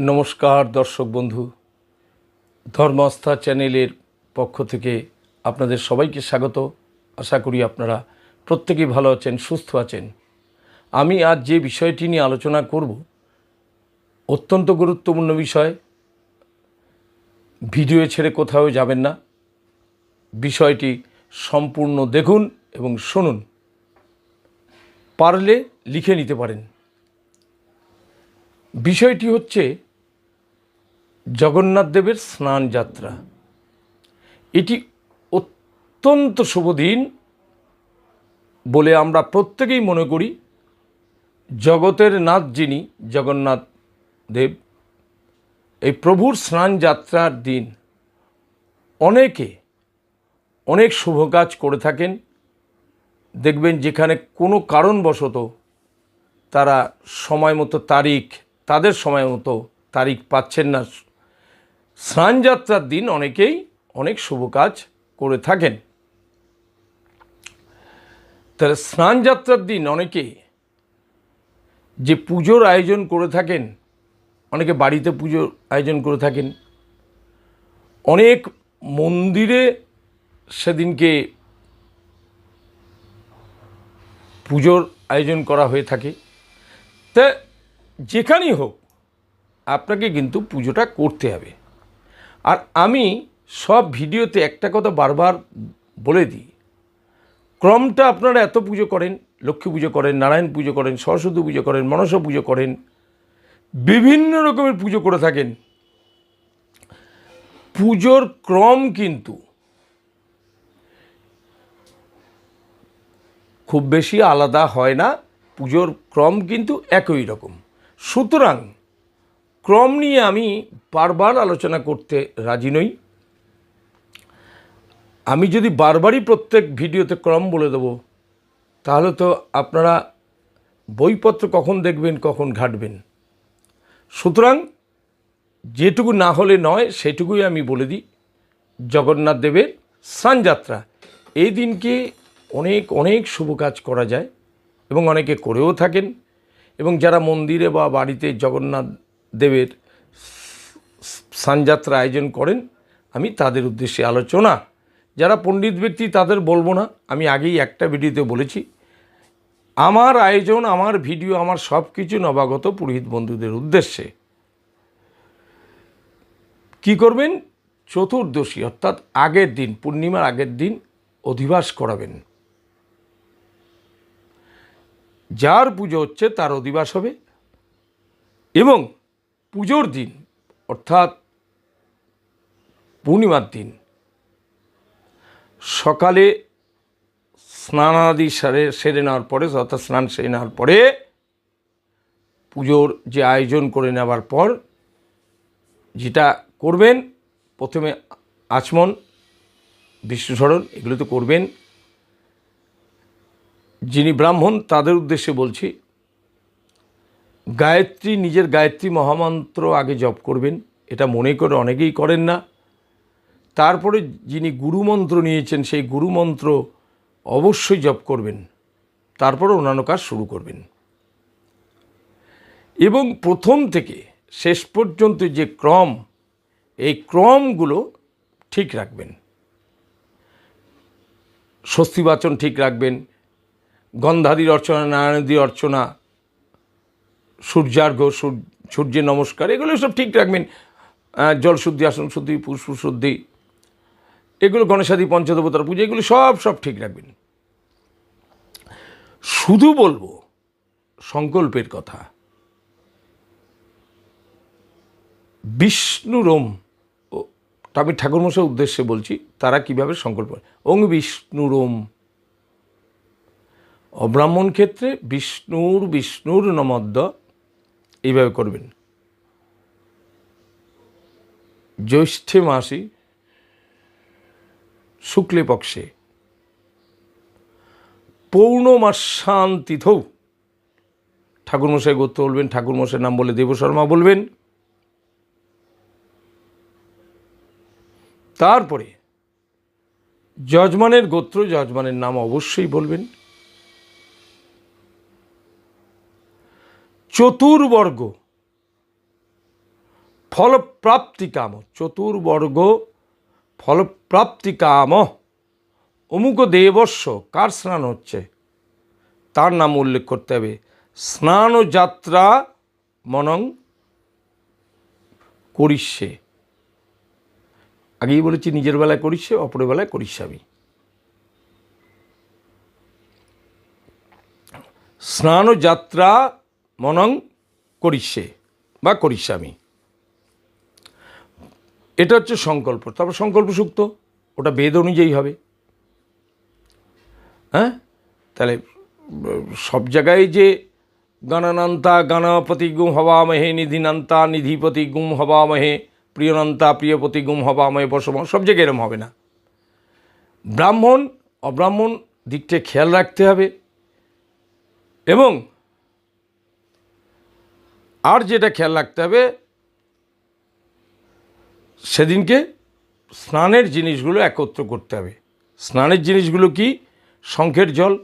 নমস্কার, দর্শক বন্ধু। ধর্মাস্থা চ্যানেলের পক্ষ থেকে আপনাদের সবাইকে স্বাগত। আশা করি আপনারা প্রত্যেকেই ভালো আছেন, সুস্থ আছেন। আমি আজ যে বিষয়টি নিয়ে আলোচনা করব, অত্যন্ত গুরুত্বপূর্ণ বিষয়। ভিডিও ছেড়ে কোথাও যাবেন না। বিষয়টি সম্পূর্ণ দেখুন এবং শুনুন। পারলে লিখে নিতে পারেন। বিষয়টি হচ্ছে জগন্নাথ দেবের স্নান যাত্রা। এটি অত্যন্ত শুভ দিন বলে আমরা প্রত্যেকেই মনে করি। জগতের নাথ যিনি, জগন্নাথ দেব, এই প্রভুর স্নান যাত্রার দিন অনেকে অনেক শুভ কাজ করে থাকেন। দেখবেন যেখানে কোনো কারণবশত তারা সময় মতো তারিখ, তাদের সময় মতো তারিখ পাচ্ছেন না। স্নানযাত্রার দিন অনেকেই অনেক শুভ কাজ করে থাকেন। তাহলে স্নানযাত্রার দিন অনেকে যে পুজোর আয়োজন করে থাকেন, অনেকে বাড়িতে পুজোর আয়োজন করে থাকেন, অনেক মন্দিরে সেদিনকে পুজোর আয়োজন করা হয়ে থাকে। তা যেখানেই হোক, আপনাকে কিন্তু পুজোটা করতে হবে। আর আমি সব ভিডিওতে একটা কথা বারবার বলে দিই। ক্রমটা আপনারা এত পুজো করেন, লক্ষ্মী পুজো করেন, নারায়ণ পুজো করেন, সরস্বতী পুজো করেন, মনসা পুজো করেন, বিভিন্ন রকমের পুজো করে থাকেন। পুজোর ক্রম কিন্তু খুব বেশি আলাদা হয় না, পুজোর ক্রম কিন্তু একই রকম। সুতরাং ক্রম নিয়ে আমি বারবার আলোচনা করতে রাজি নই। আমি যদি বারবারই প্রত্যেক ভিডিওতে ক্রম বলে দেব, তাহলে তো আপনারা বইপত্র কখন দেখবেন, কখন ঘাটবেন। সুতরাং যেটুকু না হলে নয়, সেটুকুই আমি বলে দিই। জগন্নাথ দেবের স্নানযাত্রা এই দিনকে অনেক অনেক শুভ কাজ করা যায় এবং অনেকে করেও থাকেন এবং যারা মন্দিরে বা বাড়িতে জগন্নাথ দেবের সানযাত্রা আয়োজন করেন। আমি তাদের উদ্দেশ্যে আলোচনা। যারা পণ্ডিত ব্যক্তি, তাদের বলব না। আমি আগেই একটা ভিডিওতে বলেছি। আমার আয়োজন, আমার ভিডিও, আমার সব কিছু নবাগত পুরোহিত বন্ধুদের উদ্দেশ্যে। কি করবেন? চতুর্দশী, অর্থাৎ আগের দিন, পূর্ণিমার আগের দিন অধিবাস করাবেন। যার পুজো হচ্ছে তার অধিবাস হবে। এবং পুজোর দিন, অর্থাৎ পূর্ণিমার দিন, সকালে স্নানাদি সেরে সেরে নেওয়ার পরে, অর্থাৎ স্নান সেরে নেওয়ার পরে পুজোর যে আয়োজন করে নেওয়ার পর যেটা করবেন, প্রথমে আচমন, বিষ্ণুস্মরণ, এগুলো তো করবেন। যিনি ব্রাহ্মণ, তাদের উদ্দেশ্যে বলছি গায়ত্রী, নিজের গায়ত্রী মহামন্ত্র আগে জপ করবেন। এটা মনে করে অনেকেই করেন না। তারপরে যিনি গুরুমন্ত্র নিয়েছেন, সেই গুরুমন্ত্র অবশ্যই জপ করবেন। তারপরে অন্যান্য কাজ শুরু করবেন। এবং প্রথম থেকে শেষ পর্যন্ত যে ক্রম, এই ক্রমগুলো ঠিক রাখবেন। স্বস্তিবাচন ঠিক রাখবেন। গন্ধাদির অর্চনা, নারায়ণদির অর্চনা সূর্যার্ঘ সূর্যের নমস্কার, এগুলো সব ঠিক রাখবেন। জল শুদ্ধি, আসন শুদ্ধি, পুষ্প শুদ্ধি, এগুলো গণেশাদি, পঞ্চদেবতার পুজো, এগুলো সব সব ঠিক রাখবেন। শুধু বলব, সংকল্পের কথা। বিষ্ণুরম আমি ঠাকুরমশার উদ্দেশ্যে বলছি, তারা কীভাবে সংকল্প ওং বিষ্ণুরম অব্রাহ্মণ ক্ষেত্রে বিষ্ণুর বিষ্ণুর নমদ্য এইভাবে করবেন। জ্যৈষ্ঠে মাসি শুক্লে পক্ষে পৌর্ণমাসান্তিথৌ ঠাকুরমশাই গোত্র বলবেন, ঠাকুরমশাইয়ের নাম বলে দেবশর্মা বলবেন। তারপরে যজমানের গোত্র, যজমানের নাম অবশ্যই বলবেন। চতুর্বর্গ। ফলপ্রাপ্তি কাম চতুর্বর্গ ফলপ্রাপ্তি কাম অমুক দেবস্ব, কার স্নান হচ্ছে? তার নাম উল্লেখ করতে হবে। স্নান যাত্রা মনং করিষ্যে। আগেই বলেছি, নিজের বেলায় করিষ্যে, অপরের বেলায় করিষ্যামি। স্নান যাত্রা মনং করিষ্যে বা করিষ্যামি। এটা হচ্ছে সংকল্প। তারপর সংকল্প সুক্ত ওটা বেদ অনুযায়ী হবে। হ্যাঁ? তাহলে, সব জায়গায় যে গণনান্তা গণপতি গুম হবামহে নিধিনান্তা নিধিপতি গুম হবামহে প্রিয়নন্তা প্রিয়পতি গুম হবামহে বসম সব জায়গায় এরম হবে না। ব্রাহ্মণ, অব্রাহ্মণ দিকটা খেয়াল রাখতে হবে। এবং আর যেটা খেয়াল রাখতে হবে, সেদিনকে স্নানের জিনিসগুলো একত্র করতে হবে। স্নানের জিনিসগুলো কি? শঙ্খের জল,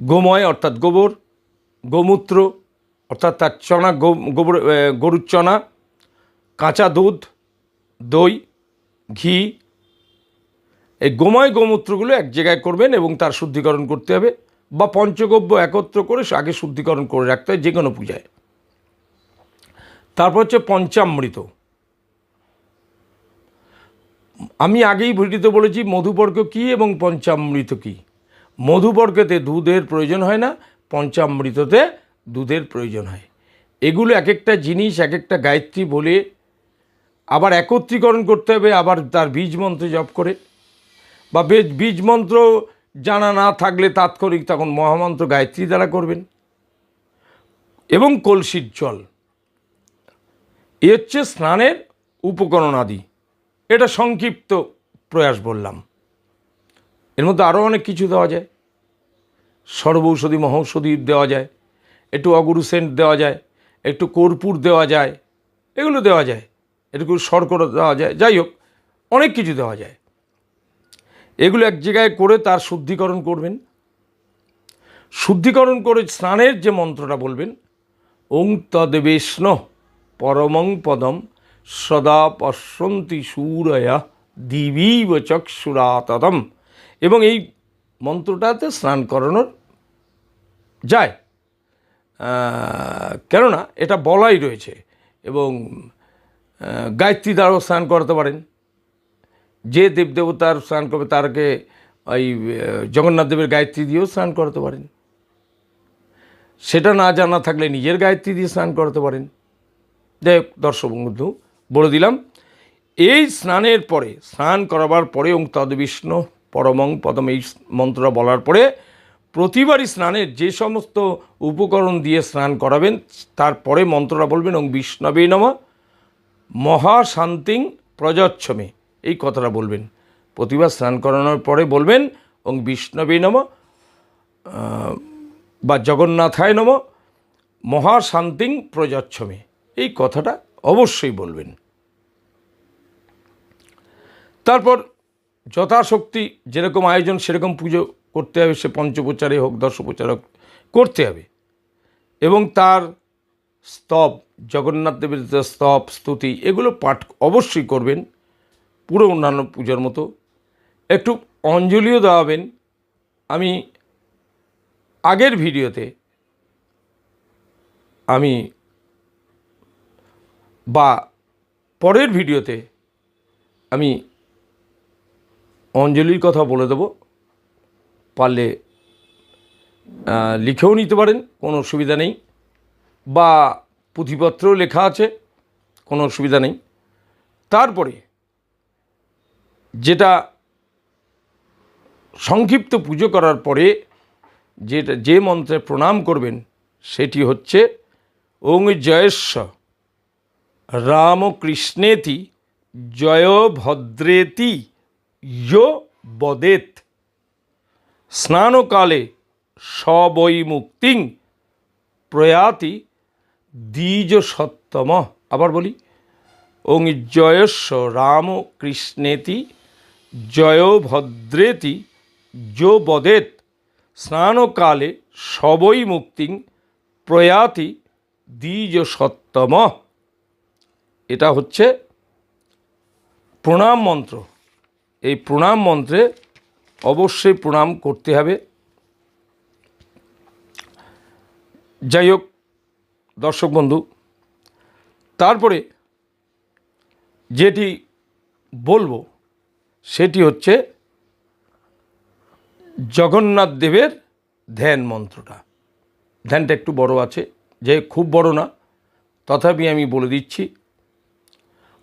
গোময় অর্থাৎ গোবর, গোমূত্র অর্থাৎ তার চনা গোবর গরুর চনা, কাঁচা দুধ, দই, ঘি। এই গোময় গোমূত্রগুলো এক জায়গায় করবেন এবং তার শুদ্ধিকরণ করতে হবে বা পঞ্চগব্য একত্র করে আগে শুদ্ধিকরণ করে রাখতে হয় যে কোনো পূজায়। তারপর হচ্ছে পঞ্চামৃত। আমি আগেই ভিডিওতে বলেছি, মধুবর্গ কী এবং পঞ্চামৃত কী? মধুপর্কেতে দুধের প্রয়োজন হয় না, পঞ্চামৃততে দুধের প্রয়োজন হয়। এগুলো এক একটা জিনিস এক একটা গায়ত্রী বলে আবার একত্রীকরণ করতে হবে, আবার তার বীজ মন্ত্র জপ করে। বা বীজ মন্ত্র জানা না থাকলে তাৎক্ষণিক তখন মহামন্ত্র গায়ত্রী দ্বারা করবেন। এবং কলসির জল। এ হচ্ছে স্নানের উপকরণ আদি এটা সংক্ষিপ্ত প্রয়াস বললাম। এর মধ্যে আরও অনেক কিছু দেওয়া যায়। সর্বৌষধি, মহৌষধি দেওয়া যায়। একটু অগুরু সেন্ট দেওয়া যায়। একটু কর্পূর দেওয়া যায়। এগুলো দেওয়া যায়। একটু শর্করা দেওয়া যায়। যাই হোক, অনেক কিছু দেওয়া যায়। এগুলো এক জায়গায় করে তার শুদ্ধিকরণ করবেন। শুদ্ধিকরণ করে স্নানের যে মন্ত্রটা বলবেন, ওং তদেবেষ্ণ। পরমং পদম সদা পশ্যন্তি সূরয়া দিবীব চক্ষুরা তদম এবং এই মন্ত্রটাতে স্নান করানোর যায়। কেননা এটা বলাই রয়েছে এবং গায়ত্রী দ্বারাও স্নান করাতে পারেন। যে দেবদেবতার স্নান করবে তারকে ওই জগন্নাথ দেবের গায়ত্রী দিয়েও স্নান করাতে পারেন। সেটা না জানা থাকলে নিজের গায়ত্রী দিয়ে স্নান করাতে পারেন। যাই দর্শক বন্ধু, বলে দিলাম, এই স্নানের পরে, স্নান করাবার পরে ওং তদ্বিষ্ণু পরমং পদম, এই মন্ত্রটা বলার পরে প্রতিবারই স্নানের যে সমস্ত উপকরণ দিয়ে স্নান করাবেন তারপরে মন্ত্রটা বলবেন, ওং বিষ্ণবে নম মহাশান্তিং প্রজচ্ছমে। এই কথাটা বলবেন। প্রতিবার স্নান করানোর পরে বলবেন, ওং বিষ্ণবে নম বা জগন্নাথায় নম মহাশান্তিং প্রজচ্ছমে। এই কথাটা অবশ্যই বলবেন। তারপর যথাশক্তি যেরকম আয়োজন, সেরকম পুজো করতে হবে, সে পঞ্চপ্রচারে হোক দশপ্রচার হোক, করতে হবে। এবং তার স্তব, জগন্নাথ দেবের স্তব, স্তুতি, এগুলো পাঠ অবশ্যই করবেন, পুরো অন্যান্য পূজার মতো। একটু অঞ্জলিও দেওয়াবেন। আমি আগের ভিডিওতে আমি বা পরের ভিডিওতে আমি অঞ্জলির কথা বলে দেব। পারলে লিখেও নিতে পারেন, কোনো অসুবিধা নেই। বা পুঁথিপত্রেও লেখা আছে, কোনো অসুবিধা নেই। তারপরে যেটা সংক্ষিপ্ত পুজো করার পরে যেটা, যে মন্ত্রে প্রণাম করবেন, সেটি হচ্ছে ওং জয়স্ব রামকৃষ্ণেতি জয় ভদ্রেতি ইয় বদেত স্নানকালে সবৈ মুক্তিং প্রয়াতি দ্বিজ সত্তম আবার বলি, ওং জয়স্ব রামকৃষ্ণেতি জয় ভদ্রেতি যো বদেত। স্নানকালে সবৈ মুক্তিং প্রয়াতি দ্বিজ সত্তম এটা হচ্ছে প্রণাম মন্ত্র। এই প্রণাম মন্ত্রে অবশ্যই প্রণাম করতে হবে। যাই হোক, দর্শক বন্ধু, তারপরে যেটি বলব, সেটি হচ্ছে জগন্নাথ দেবের ধ্যান মন্ত্রটা। ধ্যানটা একটু বড় আছে, যে খুব বড় না, তথাপি আমি বলে দিচ্ছি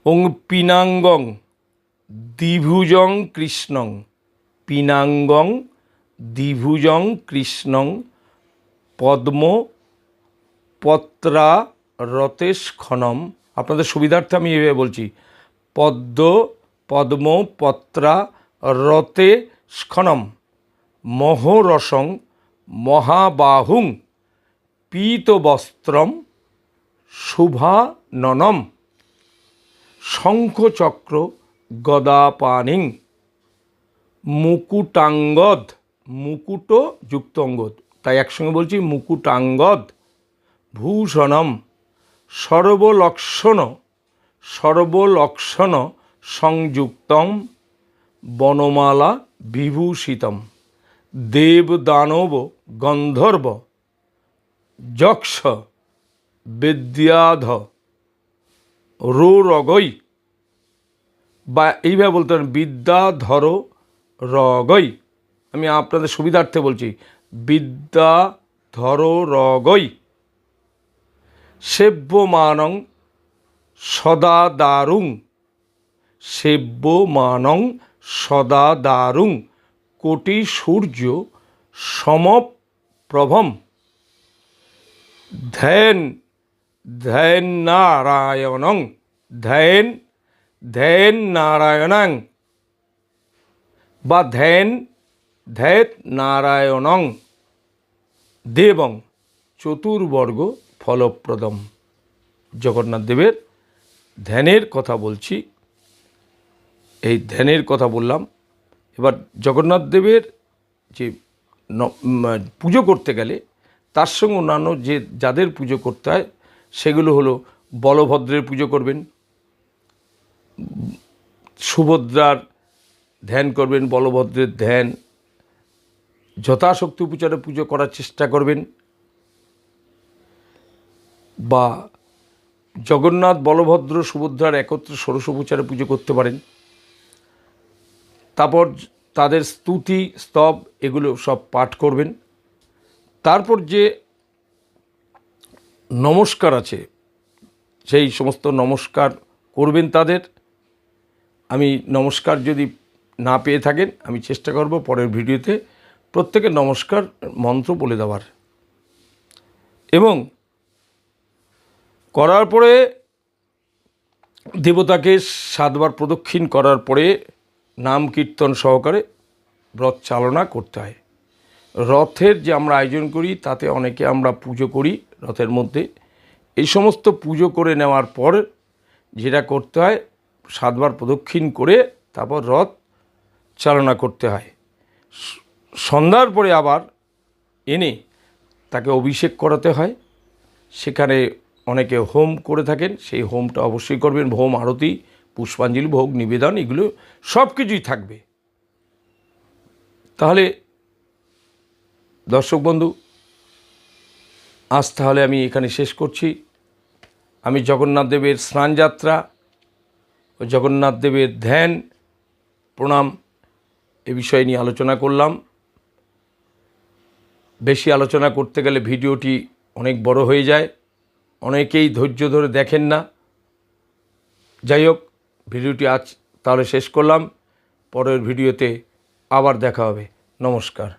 ওং পিনাঙ্গং, দ্বিভুজং কৃষ্ণং। পিনাঙ্গং, দ্বিভুজং কৃষ্ণং, পদ্ম পত্রা রতেশ খনম আপনাদের সুবিধার্থে আমি এভাবে বলছি। পদ্ম পদ্ম পত্রা রতে স্খনম মহরসং, মহাবাহুং, পীতবস্ত্রম, শুভাননম। শঙ্খচক্র গদাপানিং মুকুটাঙ্গদ, মুকুট যুক্ত অঙ্গদ তাই একসঙ্গে বলছি মুকুটাঙ্গদ। ভূষণম, সর্বলক্ষণ সর্বলক্ষণ সংযুক্তম। বনমালা বিভূষিতম। দেবদানব গন্ধর্ব। যক্ষ, বিদ্যাধ রোরগৈ। বা এইভাবে বলতে পারেন বিদ্যাধর রগৈ। আমি আপনাদের সুবিধার্থে বলছি বিদ্যাধর রগৈ। সেব্যমানং সদা দারুং। সেব্যমানং সদা দারুং। কোটি সূর্য সমপ্রভম। ধ্যান ধ্যান নারায়ণং। ধ্যান ধ্যান নারায়ণাং। বা ধ্যান, ধ্যাত নারায়ণং। দেবং, চতুর্বর্গ ফলপ্রদম। জগন্নাথ দেবের ধ্যানের কথা বলছি। এই ধ্যানের কথা বললাম। এবার জগন্নাথ দেবের যে পুজো করতে গেলে, তার সঙ্গে অন্যান্য যে যাদের পুজো করতে হয় সেগুলো হলো বলভদ্রের পুজো করবেন, সুভদ্রার ধ্যান করবেন, বলভদ্রের ধ্যান, যথাশক্তি উপচারে পুজো করার চেষ্টা করবেন বা জগন্নাথ, বলভদ্র, সুভদ্রার একত্রে ষোড়শ উপচারে পুজো করতে পারেন। তারপর তাদের স্তুতি, স্তব এগুলো সব পাঠ করবেন। তারপর যে নমস্কার আছে। সেই সমস্ত নমস্কার করবেন তাদের। আমি নমস্কার যদি না পেয়ে থাকেন, আমি চেষ্টা করব পরের ভিডিওতে প্রত্যেকের নমস্কার মন্ত্র বলে দেওয়ার। এবং করার পরে, দেবতাকে সাতবার প্রদক্ষিণ করার পরে নাম কীর্তন সহকারে রথ চালনা করতে হয়। রথের যে আমরা আয়োজন করি, তাতে অনেকে আমরা পুজো করি রথের মধ্যে। এই সমস্ত পুজো করে নেওয়ার পর যেটা করতে হয়, সাতবার প্রদক্ষিণ করে তারপর রথ চালনা করতে হয়। সন্ধ্যার পরে আবার এনে তাকে অভিষেক করাতে হয়। সেখানে অনেকে হোম করে থাকেন, সেই হোমটা অবশ্যই করবেন। হোম আরতি, পুষ্পাঞ্জলি, ভোগ, নিবেদন, এগুলো সব কিছুই থাকবে। তাহলে দর্শক বন্ধু, আজ তাহলে আমি এখানে শেষ করছি। আমি জগন্নাথ দেবের স্নানযাত্রা ও জগন্নাথ দেবের ধ্যান, প্রণাম এ বিষয় নিয়ে আলোচনা করলাম। বেশি আলোচনা করতে গেলে ভিডিওটি অনেক বড় হয়ে যায়। অনেকেই ধৈর্য ধরে দেখেন না। যাই হোক, ভিডিওটি আজ তাহলে শেষ করলাম। পরের ভিডিওতে আবার দেখা হবে। নমস্কার।